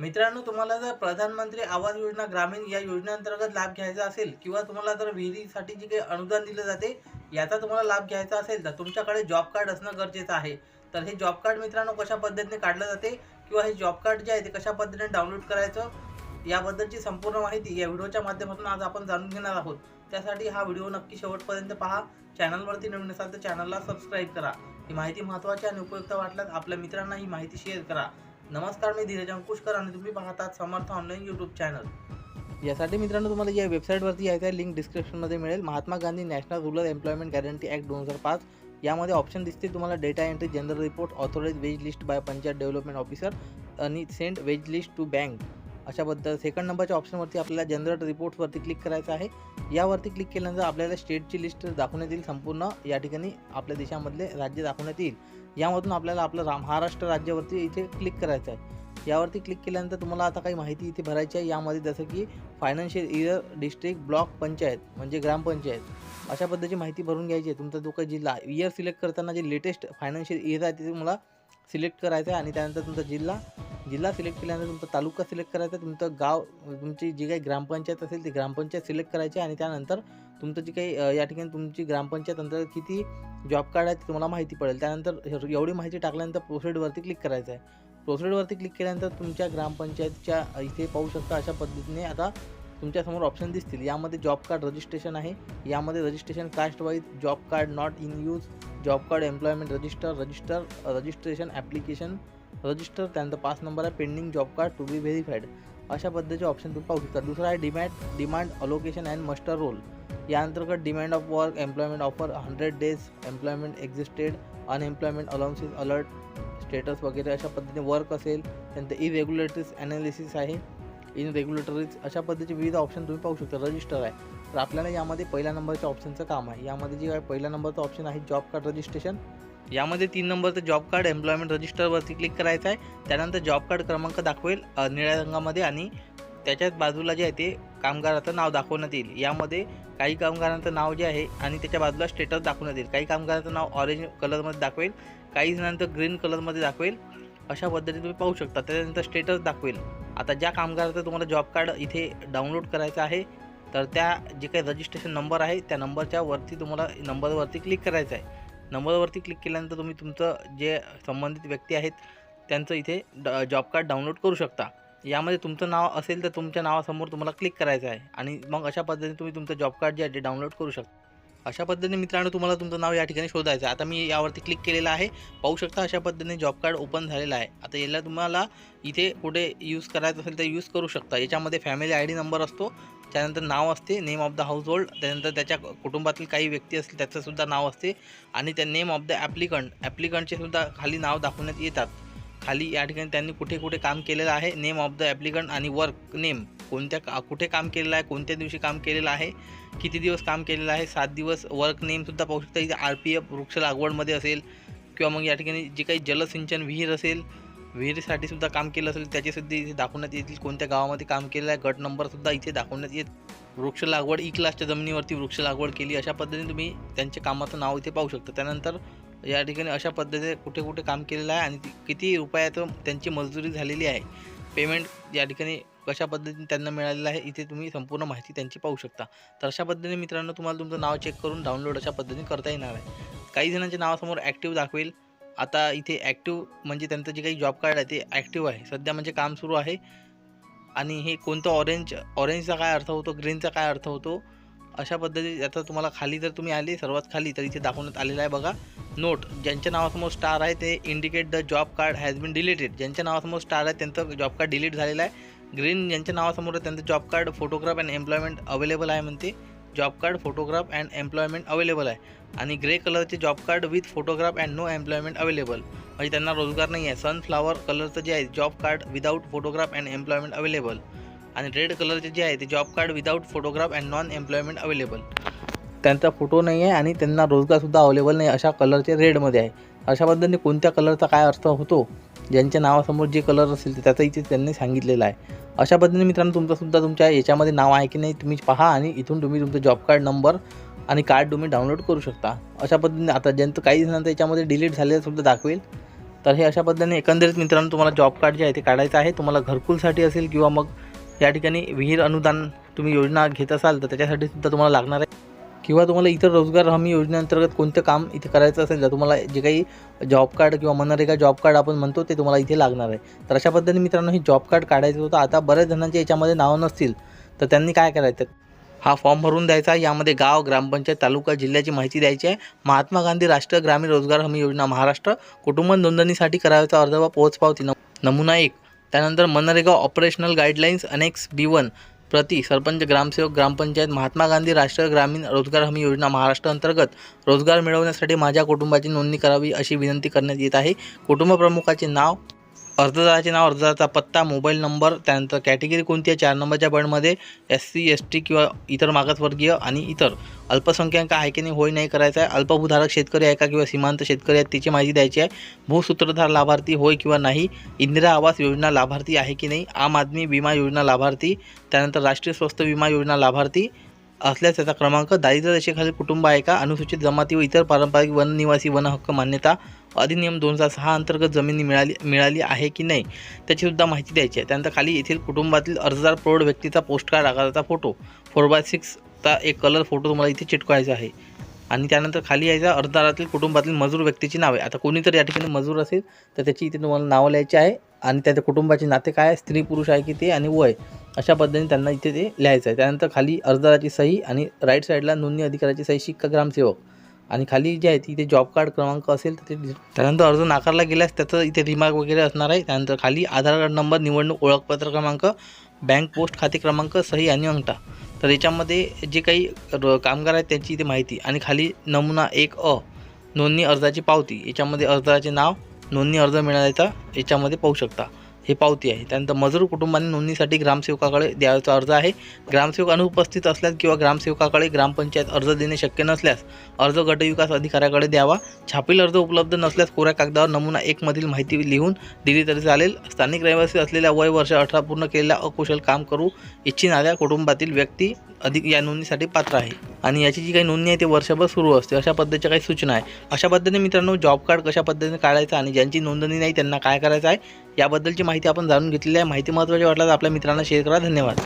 मित्रांनो तुम्हाला जर प्रधानमंत्री आवास योजना ग्रामीण या योजनेअंतर्गत लाभ घ्यायचा असेल किंवा तुम्हाला जर विहिरीसाठी जे काही अनुदान दिलं जाते याचा तुम्हाला लाभ घ्यायचा असेल तर तुमच्याकडे जॉब कार्ड असणं गरजेचं आहे. तर हे जॉब कार्ड मित्रांनो कशा पद्धतीने काढलं जाते किंवा हे जॉब कार्ड जे आहे ते कशा पद्धतीने डाउनलोड करायचं याबद्दलची संपूर्ण माहिती या व्हिडिओच्या माध्यमातून आज आपण जाणून घेणार आहोत. त्यासाठी हा व्हिडिओ नक्की शेवटपर्यंत पहा. चॅनलवरती नवीन असाल तर चॅनलला सबस्क्राईब करा. ही माहिती महत्त्वाची आणि उपयुक्त वाटल्यास आपल्या मित्रांना ही माहिती शेअर करा. नमस्कार मी धीरज अंकुशकर आणि तुम्ही पाहतात समर्थ ऑनलाईन यूट्यूब चॅनल यासाठी मित्रांनो तुम्हाला या वेबसाईटवरती यायचं आहे लिंक डिस्क्रिप्शनमध्ये मिळेल Mahatma Gandhi national rural employment guarantee act दोन हजार पाच. यामध्ये ऑप्शन दिसतील तुम्हाला data entry general report authorise wage list by panchayat development officer आणि send wage list to bank अशा पद्धत सेकंड नंबरच्या ऑप्शनवरती आपल्याला जनरल रिपोर्ट्सवरती क्लिक करायचं आहे. यावरती क्लिक केल्यानंतर आपल्याला स्टेटची लिस्ट दाखवण्यात येईल. संपूर्ण या ठिकाणी आपल्या देशामधले राज्य दाखवण्यात येईल. यामधून आपल्याला आपलं रा महाराष्ट्र राज्यावरती इथे क्लिक करायचं आहे. यावरती क्लिक केल्यानंतर तुम्हाला आता काही माहिती इथे भरायची आहे. यामध्ये जसं की financial year district block panchayat म्हणजे ग्रामपंचायत अशा पद्धतीची माहिती भरून घ्यायची आहे. तुमचा जो काही जिल्हा इयर सिलेक्ट करताना जे लेटेस्ट फायनान्शियल इयर आहे ते तुम्हाला सिलेक्ट करायचं आहे आणि त्यानंतर तुमचा जिल्हा जिल्हा सिलेक्ट केल्यानंतर तुमचा तालुका सिलेक्ट करायचा आहे, तुमचं गाव तुमची जी काही ग्रामपंचायत असेल ती ग्रामपंचायत सिलेक्ट करायची आणि त्यानंतर तुमचं जी काही या ठिकाणी तुमची ग्रामपंचायत अंतर्गत किती जॉब कार्ड आहे तुम्हाला माहिती पडेल. त्यानंतर एवढी माहिती टाकल्यानंतर प्रोसेडवरती क्लिक करायचं आहे प्रोसेडवरती क्लिक केल्यानंतर तुमच्या ग्रामपंचायतच्या इथे पाहू शकता अशा पद्धतीने आता तुमच्यासमोर ऑप्शन दिसतील. यामध्ये जॉब कार्ड रजिस्ट्रेशन आहे. यामध्ये registration caste wise job card not in use job card employment register register registration application register त्यानंतर पाच नंबर आहे pending job card to be verified अशा पद्धतीचे ऑप्शन तुम्ही पाहू शकता. दुसरा आहे demat demand allocation and muster roll या अंतर्गत demand of work employment offer hundred days employment existed unemployment allowances alert status वगैरे अशा पद्धतीने वर्क असेल त्यानंतर इरेग्युलेटरीज ॲनालिसिस आहे इन रेग्युलेटरीज अशा पद्धतीचे विविध ऑप्शन तुम्ही पाहू शकता. रजिस्टर आहे. तर आपल्याला यामध्ये पहिल्या नंबरच्या ऑप्शनचं काम आहे. यामध्ये जे आहे पहिल्या नंबरचं ऑप्शन आहे जॉब कार्ड रजिस्ट्रेशन यामध्ये तीन नंबरचं जॉब कार्ड एम्प्लॉयमेंट रजिस्टरवरती क्लिक करायचं आहे. त्यानंतर जॉब कार्ड क्रमांक दाखवेल निळ्या रंगामध्ये आणि त्याच्याच बाजूला जे आहे ते कामगाराचं नाव दाखवण्यात येईल. यामध्ये काही कामगारांचं नाव जे आहे आणि त्याच्या बाजूला स्टेटस दाखवण्यात येईल. काही कामगारांचं नाव ऑरेंज कलरमध्ये दाखवेल काही जणांचं ग्रीन कलरमध्ये दाखवेल. अशा पद्धतीने तुम्ही पाहू शकता. त्याच्यानंतर स्टेटस दाखवेल. आता ज्या कामगाराचं तुम्हाला जॉब कार्ड इथे डाउनलोड करायचं आहे तर त्या जे काही रजिस्ट्रेशन नंबर आहे त्या नंबरच्या वरती तुम्हाला नंबरवरती क्लिक करायचं आहे. नंबरवरती क्लिक केल्यानंतर तुम्ही तुमचं जे संबंधित व्यक्ती आहेत त्यांचं इथे ड जॉब कार्ड डाउनलोड करू शकता. यामध्ये तुमचं नाव असेल तर तुमच्या नावासमोर तुम्हाला क्लिक करायचं आहे. आणि मग अशा पद्धतीने तुम्ही तुमचं जॉब कार्ड जे आहे ते डाउनलोड करू शकता. अशा पद्धतीने मित्रांनो तुम्हाला तुमचं नाव या ठिकाणी शोधायचं आहे. आता मी यावरती क्लिक केलेलं आहे. पाहू शकता अशा पद्धतीने जॉब कार्ड ओपन झालेलं आहे. आता याला तुम्हाला इथे कुठे यूज करायचं असेल तर यूज करू शकता. याच्यामध्ये फॅमिली आय डी नंबर असतो. त्यानंतर नाव असते name of the house hold त्यानंतर त्याच्या कुटुंबातील काही व्यक्ती असतील त्याचंसुद्धा नाव असते. आणि त्या नेम ऑफ द ॲप्लिकंट ॲप्लिकंटचे सुद्धा खाली नाव दाखवण्यात येतात. खाली या ठिकाणी त्यांनी कुठे कुठे काम केलेलं आहे नेम ऑफ द ॲप्लिकंट आणि वर्क नेम कोणत्या का कुठे काम केलेलं आहे कोणत्या दिवशी काम केलेलं आहे किती दिवस काम केलेलं आहे सात दिवस वर्क नेमसुद्धा पाहू शकता. इथे आर पी एफ वृक्ष लागवडमध्ये असेल किंवा मग या ठिकाणी जे काही जलसिंचन विहीर असेल विहिरीसाठी सुद्धा काम केलं असेल त्याची सुद्धा इथे दाखवण्यात येतील. कोणत्या गावामध्ये काम केलं आहे गट नंबरसुद्धा इथे दाखवण्यात येत. वृक्ष लागवड e ई क्लासच्या जमिनीवरती वृक्ष लागवड केली. अशा पद्धतीने तुम्ही त्यांच्या कामाचं नाव इथे पाहू शकता. त्यानंतर या ठिकाणी अशा पद्धतीने कुठे कुठे काम केलेलं आहे आणि किती रुपयाचं त्यांची मजुरी झालेली आहे. पेमेंट या ठिकाणी कशा पद्धतीने त्यांना मिळालेलं आहे इथे तुम्ही संपूर्ण माहिती त्यांची पाहू शकता. तर अशा पद्धतीने मित्रांनो तुम्हाला तुमचं नाव चेक करून डाउनलोड अशा पद्धतीने करता येणार आहे. काही जणांच्या नावासमोर ॲक्टिव्ह दाखवेल. आता इथे ॲक्टिव्ह म्हणजे त्यांचं जे काही जॉब कार्ड आहे ते ॲक्टिव्ह आहे. सध्या म्हणजे काम सुरू आहे. आणि हे कोणतं ऑरेंज ऑरेंजचा काय अर्थ होतो ग्रीनचा काय अर्थ होतो अशा पद्धती आता तुम्हाला खाली जर तुम्ही आले सर्वात खाली तर इथे दाखवण्यात आलेलं आहे बघा. नोट ज्यांच्या नावासमोर स्टार आहे ते indicate the job card has been deleted ज्यांच्या नावासमोर स्टार आहे त्यांचं जॉब कार्ड डिलीट झालेलं आहे. ग्रीन ज्यांच्या नावासमोर त्यांचं job card photograph and employment available आहे म्हणते. Job card photograph and employment available आहे. आणि ग्रे कलरचे job card with photograph and no employment available म्हणजे त्यांना रोजगार नाही आहे. सनफ्लावर कलरचं जे आहे job card without photograph and employment available आणि रेड कलरचे जे आहे ते job card without photograph and non employment available त्यांचा फोटो नाही आहे आणि त्यांना रोजगारसुद्धा अवेलेबल नाही अशा कलरचे रेडमध्ये आहे. अशा पद्धतीने कोणत्या कलरचा काय अर्थ होतो? ज्यांच्या नावासमोर जे कलर असेल ते त्याचा इथे त्यांनी सांगितलेलं आहे. अशा पद्धतीने मित्रांनो तुमचंसुद्धा तुमच्या याच्यामध्ये नाव आहे की नाही तुम्ही पहा आणि इथून तुम्ही तुमचं जॉब कार्ड नंबर आणि कार्ड तुम्ही डाउनलोड करू शकता. अशा पद्धतीने आता ज्यांचं काही नंतर याच्यामध्ये डिलीट झालेलं सुद्धा दाखवेल. तर हे अशा पद्धतीने एकंदरीत मित्रांनो तुम्हाला जॉब कार्ड जे आहे ते काढायचं आहे. तुम्हाला घरकुलसाठी असेल किंवा मग या ठिकाणी विहीर अनुदान तुम्ही योजना घेत असाल तर त्याच्यासाठी सुद्धा तुम्हाला लागणार आहे. किंवा तुम्हाला इतर रोजगार हमी योजनेअंतर्गत कोणतं काम इथे करायचं असेल तर तुम्हाला जे काही जॉब कार्ड किंवा मनरेगा जॉब कार्ड आपण म्हणतो ते तुम्हाला इथे लागणार आहे. तर अशा पद्धतीने मित्रांनो हे जॉब कार्ड काढायचं होतं. आता बऱ्याच जणांच्या याच्यामध्ये नावं नसतील तर त्यांनी काय करायचं? हा फॉर्म भरून द्यायचा. यामध्ये गाव ग्रामपंचायत तालुका जिल्ह्याची माहिती द्यायची आहे. महात्मा गांधी राष्ट्रीय ग्रामीण रोजगार हमी योजना महाराष्ट्र. कुटुंब नोंदणीसाठी करायचा अर्ज व पोहोचपावती. नम नमुना एक. त्यानंतर MNREGA operational guidelines annex B one प्रति सरपंच ग्रामसेवक ग्रामपंचायत महात्मा गांधी राष्ट्रीय ग्रामीण रोजगार हमी योजना महाराष्ट्र अंतर्गत रोजगार मिळवण्यासाठी माझ्या कुटुंबाची नोंदणी करावी अशी विनंती करण्यात येत आहे. कुटुंब प्रमुखाचे नाव अर्जदाराचे नाव अर्जदाराचा पत्ता मोबाईल नंबर त्यानंतर कॅटेगरी कोणती आहे? चार नंबरच्या बर्डमध्ये एस सी एस टी किंवा इतर मागासवर्गीय आणि इतर. अल्पसंख्याक आहे की नाही होय नाही करायचं आहे. अल्पभूधारक शेतकरी आहे का किंवा सीमांत शेतकरी आहेत त्याची माहिती द्यायची आहे. भूसूत्रधार लाभार्थी होय किंवा नाही. इंदिरा आवास योजना लाभार्थी आहे की नाही? आम आदमी विमा योजना लाभार्थी. त्यानंतर राष्ट्रीय स्वस्त विमा योजना लाभार्थी. असल्यास त्याचा क्रमांक दारिद्र्य रेषेखालील कुटुंब आहे का? अनुसूचित जमाती व इतर पारंपरिक वननिवासी वनहक्क वन हक्क मान्यता अधिनियम दोन हजार सहा अंतर्गत जमिनी मिळाली मिळाली आहे की नाही? त्याचीसुद्धा माहिती द्यायची आहे. त्यानंतर खाली येथील कुटुंबातील अर्जदार प्रौढ व्यक्तीचा पोस्टकार्ड आकाराचा फोटो फोर बाय सिक्सचा एक कलर फोटो तुम्हाला इथे चिटकवायचा आहे. आणि त्यानंतर खाली यायचा अर्जदारातील कुटुंबातील मजूर व्यक्तीची नावे. आता कोणीतरी या ठिकाणी मजूर असेल तर त्याची इथे तुम्हाला नावं लिहायची आहे आणि त्याच्या कुटुंबाचे नाते काय स्त्री पुरुष आहे की ते आणि वय अशा पद्धतीने त्यांना इथे ते लिहायचं आहे. त्यानंतर खाली अर्जदाराची सही आणि राईट साईडला नोंदणी अधिकाऱ्याची सही शिक्का ग्रामसेवक. आणि खाली जे आहे तिथे जॉब कार्ड क्रमांक असेल तर ते त्यानंतर अर्ज नाकारला गेल्यास त्याचं इथे रिमार्क वगैरे असणार आहे. त्यानंतर खाली आधार कार्ड नंबर निवडणूक ओळखपत्र क्रमांक बँक पोस्ट खाते क्रमांक सही आणि अंगठा. तर याच्यामध्ये जे काही र- कामगार आहेत त्यांची इथे माहिती. आणि खाली नमुना एक अ नोंदणी अर्जाची पावती. याच्यामध्ये अर्जाचे नाव नोंदणी अर्ज मिळाल्याचा याच्यामध्ये पाहू शकता. हे पावती आहे. त्यानंतर मजूर कुटुंबाने नोंदणीसाठी ग्रामसेवकाकडे द्यायचा अर्ज आहे. ग्रामसेवक अनुपस्थित असल्यास किंवा ग्रामसेवकाकडे ग्रामपंचायत अर्ज देणे शक्य नसल्यास अर्ज गटविकास अधिकाऱ्याकडे द्यावा. छापील अर्ज उपलब्ध नसल्यास कोऱ्या कागदावर नमुना एकमधील माहिती लिहून दिली तरी चालेल. स्थानिक रहिवासी असलेल्या वय वर्ष अठरा पूर्ण केलेल्या अकुशल काम करू इच्छिणाऱ्या कुटुंबातील व्यक्ती अधिक या नोंदणीसाठी पात्र आहे. आणि याची जी काही नोंदणी आहे ते वर्षभर सुरू असते. अशा पद्धतीच्या काही सूचना आहे. अशा पद्धतीने मित्रांनो जॉब कार्ड कशा पद्धतीने काढायचं आणि ज्यांची नोंदणी नाही त्यांना काय करायचं आहे याबद्दलची माहिती माहिती आपण जाणून घेतलेली आहे. माहिती महत्त्वाची वाटल्यास आपल्या मित्रांना शेअर करा. धन्यवाद.